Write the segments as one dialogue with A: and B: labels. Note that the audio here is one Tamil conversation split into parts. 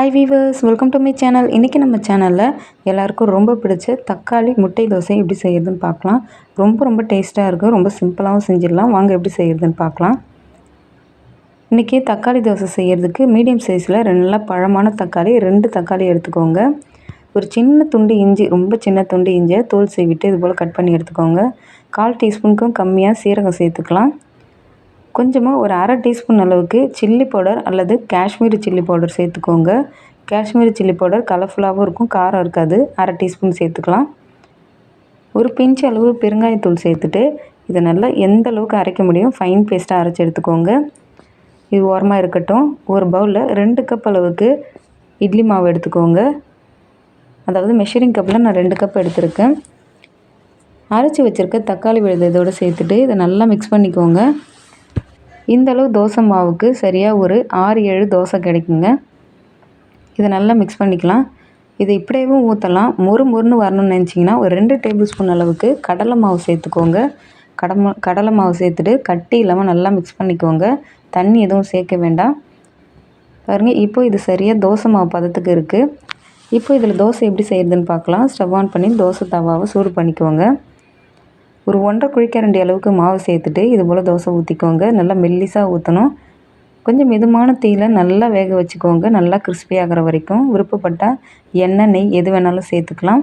A: Hi viewers welcome to my channel இன்றைக்கி நம்ம சேனலில் எல்லாருக்கும் ரொம்ப பிடிச்ச தக்காளி முட்டை தோசை எப்படி செய்கிறதுன்னு பார்க்கலாம். ரொம்ப ரொம்ப டேஸ்ட்டாக இருக்கும் ரொம்ப சிம்பிளாகவும் செஞ்சிடலாம். வாங்க எப்படி செய்கிறதுன்னு பார்க்கலாம். இன்றைக்கி தக்காளி தோசை செய்கிறதுக்கு மீடியம் சைஸில் ரெண்டு நல்லா பழமான தக்காளி ரெண்டு தக்காளி எடுத்துக்கோங்க. ஒரு சின்ன துண்டு இஞ்சி ரொம்ப சின்ன துண்டு இஞ்சியை தோல் செய்விட்டு இது போல் கட் பண்ணி எடுத்துக்கோங்க. கால் டீஸ்பூனுக்கும் கம்மியாக சீரகம் சேர்த்துக்கலாம். கொஞ்சமாக ஒரு அரை டீஸ்பூன் அளவுக்கு சில்லி பவுடர் அல்லது காஷ்மீரி சில்லி பவுடர் சேர்த்துக்கோங்க. காஷ்மீரி சில்லி பவுடர் கலர்ஃபுல்லாகவும் இருக்கும் காரம் இருக்காது. அரை டீஸ்பூன் சேர்த்துக்கலாம். ஒரு பிஞ்சு அளவு பெருங்காயத்தூள் சேர்த்துட்டு இதை நல்லா எந்த அளவுக்கு அரைக்க முடியும் ஃபைன் பேஸ்ட்டாக அரைச்சி எடுத்துக்கோங்க. இது ஓரமாக இருக்கட்டும். ஒரு பவுலில் ரெண்டு கப் அளவுக்கு இட்லி மாவு எடுத்துக்கோங்க. அதாவது மெஷரிங் கப்பில் நான் ரெண்டு கப் எடுத்திருக்கேன். அரைச்சி வச்சுருக்க தக்காளி விழுது இதோடு சேர்த்துட்டு இதை நல்லா மிக்ஸ் பண்ணிக்கோங்க. இந்தளவு தோசை மாவுக்கு சரியாக ஒரு ஆறு ஏழு தோசை கிடைக்குங்க. இதை நல்லா மிக்ஸ் பண்ணிக்கலாம். இதை இப்படியேவும் ஊற்றலாம் மொறு மொறுன்னு வரணும்னு நினச்சிங்கன்னா ஒரு ரெண்டு டேபிள் ஸ்பூன் அளவுக்கு கடலை மாவு சேர்த்துக்கோங்க. கடமை கடலை மாவு சேர்த்துட்டு கட்டி இல்லாமல் நல்லா மிக்ஸ் பண்ணிக்கோங்க. தண்ணி எதுவும் சேர்க்க வேண்டாம். பாருங்கள் இப்போ இது சரியாக தோசை மாவு பதத்துக்கு இருக்குது இப்போ இதில் தோசை எப்படி செய்கிறதுன்னு பார்க்கலாம். ஸ்டவ் ஆன் பண்ணி தோசை தவாவை சூடு பண்ணிக்கோங்க. ஒரு ஒன்றரை குழிக்கரண்டி அளவுக்கு மாவு சேர்த்துட்டு இது போல் தோசை ஊற்றிக்கோங்க நல்லா மெல்லிசாக ஊற்றணும் கொஞ்சம் மிதமான தீயில் நல்லா வேக வச்சுக்கோங்க. நல்லா கிறிஸ்பி ஆகிற வரைக்கும். விருப்பப்பட்டால் எண்ணெய் நெய் எது வேணாலும் சேர்த்துக்கலாம்.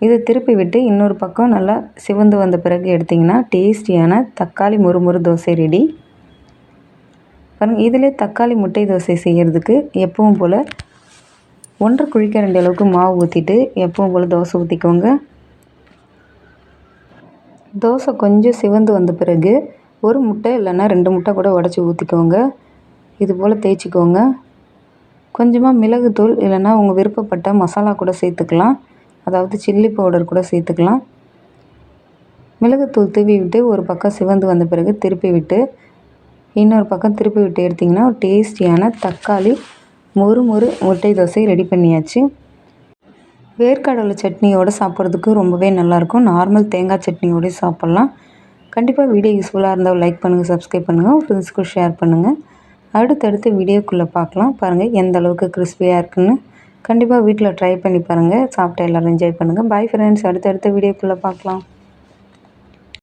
A: இதை திருப்பி விட்டு இன்னொரு பக்கம் நல்லா சிவந்து வந்த பிறகு எடுத்திங்கன்னா டேஸ்டியான தக்காளி முறுமுறு தோசை ரெடி பாருங்கள் இதிலே தக்காளி முட்டை தோசை செய்கிறதுக்கு எப்பவும் போல் ஒன்றரை குழிக்கரண்டி அளவுக்கு மாவு ஊற்றிட்டு எப்பவும் போல் தோசை ஊற்றிக்கோங்க தோசை கொஞ்சம் சிவந்து வந்த பிறகு ஒரு முட்டை இல்லைன்னா ரெண்டு முட்டை கூட உடச்சி ஊற்றிக்கோங்க இது போல் தேய்ச்சிக்கோங்க. கொஞ்சமாக மிளகுத்தூள் இல்லைன்னா உங்கள் விருப்பப்பட்ட மசாலா கூட சேர்த்துக்கலாம். அதாவது சில்லி பவுடர் கூட சேர்த்துக்கலாம். மிளகுத்தூள் தூவி விட்டு ஒரு பக்கம் சிவந்து வந்த பிறகு திருப்பி விட்டு இன்னொரு பக்கம் திருப்பி விட்டு எடுத்திங்கன்னா ஒரு டேஸ்டியான தக்காளி மொறு மொறு முட்டை தோசை ரெடி பண்ணியாச்சு. வேர்க்கடலை சட்னியோடு சாப்பிட்றதுக்கு ரொம்பவே நல்லாயிருக்கும். நார்மல் தேங்காய் சட்னியோடய சாப்பிட்லாம். கண்டிப்பாக வீடியோ யூஸ்ஃபுல்லாக இருந்தால் லைக் பண்ணுங்கள் சப்ஸ்கிரைப் பண்ணுங்கள் ஃப்ரெண்ட்ஸ்க்கு ஷேர் பண்ணுங்கள் அடுத்தடுத்து வீடியோக்குள்ளே பார்க்கலாம். பாருங்கள் எந்த அளவுக்கு கிறிஸ்பியாக இருக்குன்னு. கண்டிப்பாக வீட்டில் ட்ரை பண்ணி பாருங்கள் சாப்பிட்டு எல்லோரும் என்ஜாய் பண்ணுங்கள் பாய் ஃப்ரெண்ட்ஸ் அடுத்தடுத்த வீடியோக்குள்ளே பார்க்கலாம்.